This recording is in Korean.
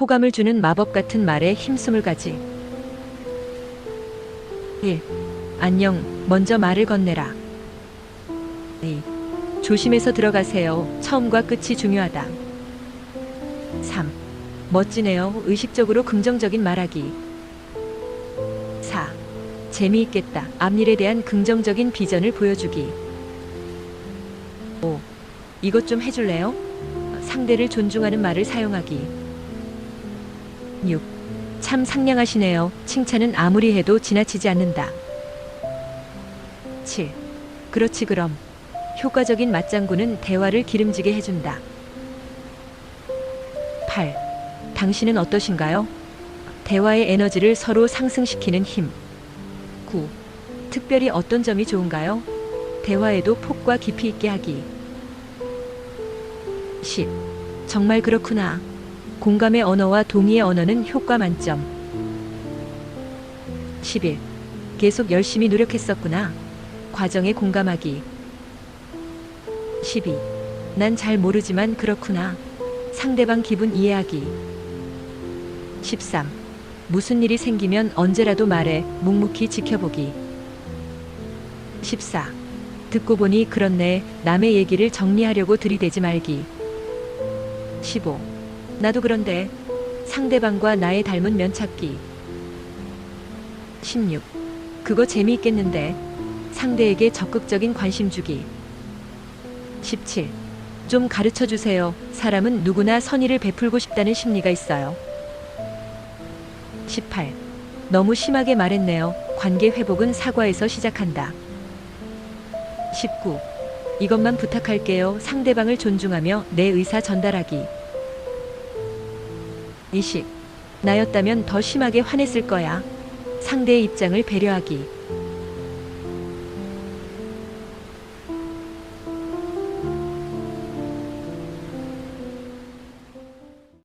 호감을 주는 마법 같은 말에 힘숨을 가지. 1. 안녕, 먼저 말을 건네라. 2. 조심해서 들어가세요. 처음과 끝이 중요하다. 3. 멋지네요. 의식적으로 긍정적인 말하기. 4. 재미있겠다. 앞일에 대한 긍정적인 비전을 보여주기. 5. 이것 좀 해줄래요? 상대를 존중하는 말을 사용하기. 6. 참 상냥하시네요. 칭찬은 아무리 해도 지나치지 않는다. 7. 그렇지 그럼. 효과적인 맞장구는 대화를 기름지게 해준다. 8. 당신은 어떠신가요? 대화의 에너지를 서로 상승시키는 힘. 9. 특별히 어떤 점이 좋은가요? 대화에도 폭과 깊이 있게 하기. 10. 정말 그렇구나. 공감의 언어와 동의의 언어는 효과 만점. 11. 계속 열심히 노력했었구나. 과정에 공감하기. 12. 난 잘 모르지만 그렇구나. 상대방 기분 이해하기. 13. 무슨 일이 생기면 언제라도 말해 묵묵히 지켜보기. 14. 듣고 보니 그렇네. 남의 얘기를 정리하려고 들이대지 말기. 15. 나도 그런데 상대방과 나의 닮은 면 찾기. 16. 그거 재미있겠는데 상대에게 적극적인 관심 주기. 17. 좀 가르쳐 주세요. 사람은 누구나 선의를 베풀고 싶다는 심리가 있어요. 18. 너무 심하게 말했네요. 관계 회복은 사과에서 시작한다. 19. 이것만 부탁할게요. 상대방을 존중하며 내 의사 전달하기. 20. 나였다면 더 심하게 화냈을 거야. 상대의 입장을 배려하기.